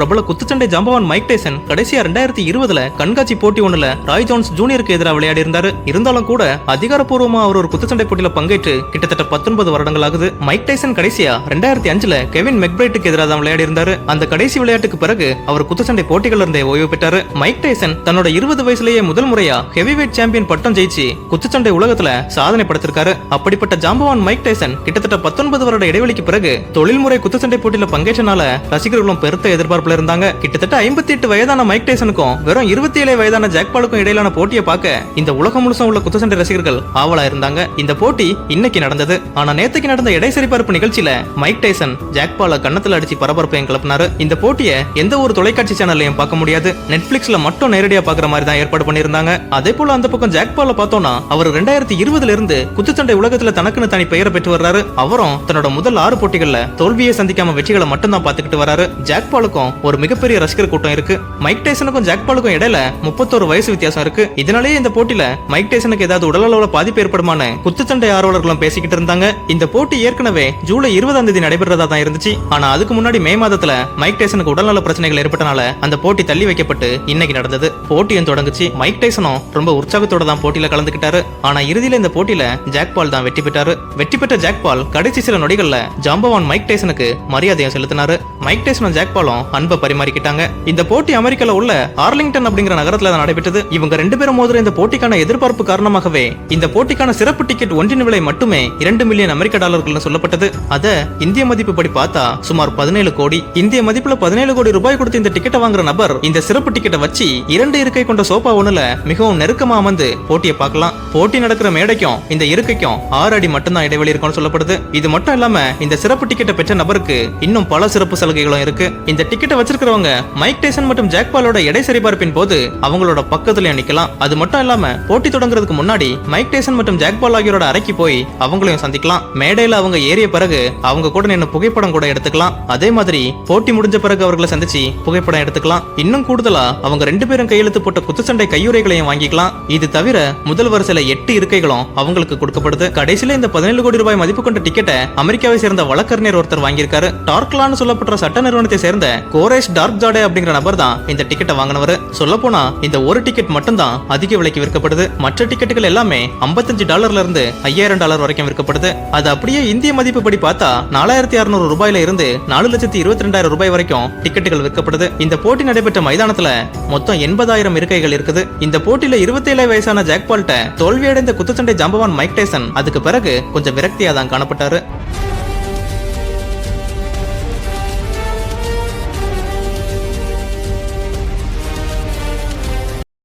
பிரபல குத்துச்சண்டை ஜாம்பவான் Mike Tyson கடைசியா ரெண்டாயிரத்தி இருபதுல கண்காட்சி போட்டி ஒண்ணுல ராய் ஜோன்ஸ் ஜூனியருக்கு எதிராக விளையாடி இருந்தாரு. இருந்தாலும் கூட அதிகாரப்பூர்வமா அவர் ஒரு குத்துச்சண்டை போட்டியில பங்கேற்று கிட்டத்தட்ட பத்தொன்பது வருடங்கள் ஆகுது. மைக் டைசன் கடைசியா ரெண்டாயிரத்தி அஞ்சுல கெவின் மெக்பிரைட்டுக்கு எதிராக தான் விளையாடி இருந்தாரு. அந்த கடைசி விளையாட்டுக்கு பிறகு அவர் குத்துச்சண்டை போட்டிகள் இருந்தே ஓய்வு பெற்றாரு. மைக் டைசன் தன்னோட இருபது வயசுலேயே முதல் முறையா ஹெவிவெயிட் சாம்பியன் பட்டம் ஜெயிச்சு குத்துச்சண்டை உலகத்துல சாதனை படுத்திருக்காரு. அப்படிப்பட்ட ஜாம்பவான் மைக் டைசன் கிட்டத்தட்ட பத்தொன்பது வருட இடைவெளிக்கு பிறகு தொழில்முறை குத்துச்சண்டை போட்டியில பங்கேற்றனால ரசிகர்களும் பெருத்த எதிர்பார்ப்பு எதிர்பார்ப்புல இருந்தாங்க. கிட்டத்தட்ட ஐம்பத்தி எட்டு வயதான மைக் டைசனுக்கும் வெறும் இருபத்தி ஏழு வயதான ஜாக் பாலுக்கும் இடையிலான போட்டியை பார்க்க இந்த உலகம் முழுசும் உள்ள குத்துச்சண்டை ரசிகர்கள் ஆவலா இருந்தாங்க. இந்த போட்டி இன்னைக்கு நடந்தது. ஆனா நேத்துக்கு நடந்த இடை சரிபார்ப்பு நிகழ்ச்சியில மைக் டைசன் ஜாக் பால கன்னத்துல அடிச்சு பரபரப்பையும் கிளப்பினாரு. இந்த போட்டியை எந்த ஒரு தொலைக்காட்சி சேனல்லையும் பார்க்க முடியாது. நெட்ஃபிளிக்ஸ்ல மட்டும் நேரடியா பாக்குற மாதிரி தான் ஏற்பாடு பண்ணியிருந்தாங்க. அதே போல அந்த பக்கம் ஜாக் பால பார்த்தோம்னா அவர் ரெண்டாயிரத்தி இருபதுல இருந்து குத்துச்சண்டை உலகத்துல தனக்குன்னு தனி பெயரை பெற்று வர்றாரு. அவரும் தன்னோட முதல் ஆறு போட்டிகள்ல தோல்வியை சந்திக்காம வெற்றிகளை மட்டும் தான் பாத்துக்கிட்டு வராரு ஜாக் பாலுக்கும் ஒரு மிகப்பெரிய ரசிகர் கூட்டம் இருக்கு. மைக் டைசனுக்கும் ஜாக் பாலுக்கும் இடையில முப்பத்தோரு வயசு வித்தியாசம் இருக்கு. இதனாலேயே இந்த போட்டியில மைக் டைசனுக்கு ஏதாவது உடலளவுல பாதிப்பு ஏற்படுமான குத்துச்சண்டை ஆர்வலர்களும் பேசிக்கிட்டு இருந்தாங்க. இந்த போட்டி ஏற்கனவே ஜூலை இருபதாம் தேதி நடைபெறதா தான் இருந்துச்சு. ஆனா அதுக்கு முன்னாடி மே மாதத்துல மைக் டைசனுக்கு உடல்நல பிரச்சனைகள் ஏற்பட்டனால அந்த போட்டி தள்ளி வைக்கப்பட்டு இன்னைக்கு நடந்தது. போட்டியும் தொடங்குச்சு. மைக் டைசனும் ரொம்ப உற்சாகத்தோட தான் போட்டியில கலந்துகிட்டாரு. ஆனா இறுதியில இந்த போட்டியில ஜாக் பால் தான் வெற்றி பெற்றாரு. வெற்றி பெற்ற ஜாக் பால் கடைசி சில நொடிகள்ல ஜாம்பவான் மைக் டைசனுக்கு மரியாதையை செலுத்தினாரு. மைக் டைசனும் ஜாக் பாலும் அன்பை பரிமாறிக்கிட்டாங்க. இந்த போட்டி அமெரிக்கால உள்ள ஆர்லிங்டன் அப்படிங்கிற நகரத்துல நடைபெற்றது. இவங்க ரெண்டு பேரும் மோதுற இந்த போட்டிக்கான எதிர்பார்ப்பு காரணமாகவே இந்த போட்டிக்கான சிறப்பு டிக்கெட் ஒன்றின் விலை மட்டுமே இரண்டு மில்லியன் அமெரிக்க டாலர்கள்னு சொல்லப்பட்டது. அத இந்திய மதிப்பு படி பார்த்தா சுமார் பதினேழு கோடி. இந்திய மதிப்புல பதினேழு கோடி ரூபாய் கொடுத்து இந்த டிக்கெட்டை வாங்குற நபர் இந்த சிறப்பு டிக்கெட்டை வச்சு இரண்டு இருக்கை கொண்ட சோபா ஒண்ணுல மிகவும் நெருக்கமா அமர்ந்து போட்டியை பார்க்கலாம். போட்டி நடக்கிற மேடைக்கும் இந்த இருக்கைக்கும் ஆறு அடி மட்டும்தான் இடைவெளி இருக்கும்னு சொல்லப்படுது. இது மட்டும் இல்லாம இந்த சிறப்பு டிக்கெட்டை பெற்ற நபருக்கு இன்னும் பல சிறப்பு சலுகைகளும் இருக்கு. இந்த டிக்கெட் டிக்கெட்டை வச்சிருக்கிறவங்க மைக் டைசன் மற்றும் ஜாக் பாலோட எடை சரிபார்ப்பின் போது அவங்களோட பக்கத்துல நிக்கலாம் அது மட்டும் இல்லாம போட்டி தொடங்குறதுக்கு முன்னாடி மைக் டைசன் மற்றும் ஜாக் பால் அறைக்கு போய் அவங்களையும் சந்திக்கலாம். மேடையில அவங்க ஏறிய பிறகு அவங்க கூட நின்று புகைப்படம் கூட எடுத்துக்கலாம். அதே மாதிரி போட்டி முடிஞ்ச பிறகு அவர்களை சந்திச்சு புகைப்படம் எடுத்துக்கலாம். இன்னும் கூடுதலா அவங்க ரெண்டு பேரும் கையெழுத்து போட்ட குத்துச்சண்டை கையுறைகளையும் வாங்கிக்கலாம். இது தவிர முதல் வரிசையில எட்டு இருக்கைகளும் அவங்களுக்கு கொடுக்கப்படுது. கடைசியில இந்த பதினேழு கோடி ரூபாய் மதிப்பு கொண்ட டிக்கெட்டை அமெரிக்காவை சேர்ந்த வழக்கறிஞர் ஒருத்தர் வாங்கியிருக்காரு. டார்க்லான்னு சொல்லப்பட்ட சட்ட நிறுவனத்தை சேர்ந்த கோரேஷ் டார்க் ஜாடே அப்படிங்கிற நபர் தான் இந்த டிக்கெட்டை வாங்கினவர். சொல்ல போனா இந்த ஒரு டிக்கெட் மட்டும்தான் அதிக விலைக்கு விற்கப்படுது. மற்ற டிக்கெட்டுகள் எல்லாமே 55 டாலர்ல இருந்து ஐயாயிரம் டாலர் வரைக்கும் விற்கப்படுது. அது அப்படியே இந்திய மதிப்பு படி பார்த்தா நாலாயிரத்தி அறுநூறு ரூபாயில இருந்து நாலு லட்சத்தி இருபத்தி ரெண்டாயிரம் ரூபாய் வரைக்கும் டிக்கெட்டுகள் விற்கப்படுது. இந்த போட்டி நடைபெற்ற மைதானத்துல மொத்தம் எண்பதாயிரம் இருக்கைகள் இருக்குது. இந்த போட்டியில இருபத்தேழு வயசான ஜாக்பால்ட்ட தோல்வியடைந்த குத்துச்சண்டை ஜாம்பவான் மைக் டேசன் அதுக்கு பிறகு கொஞ்சம் விரக்தியா தான் காணப்பட்டாரு.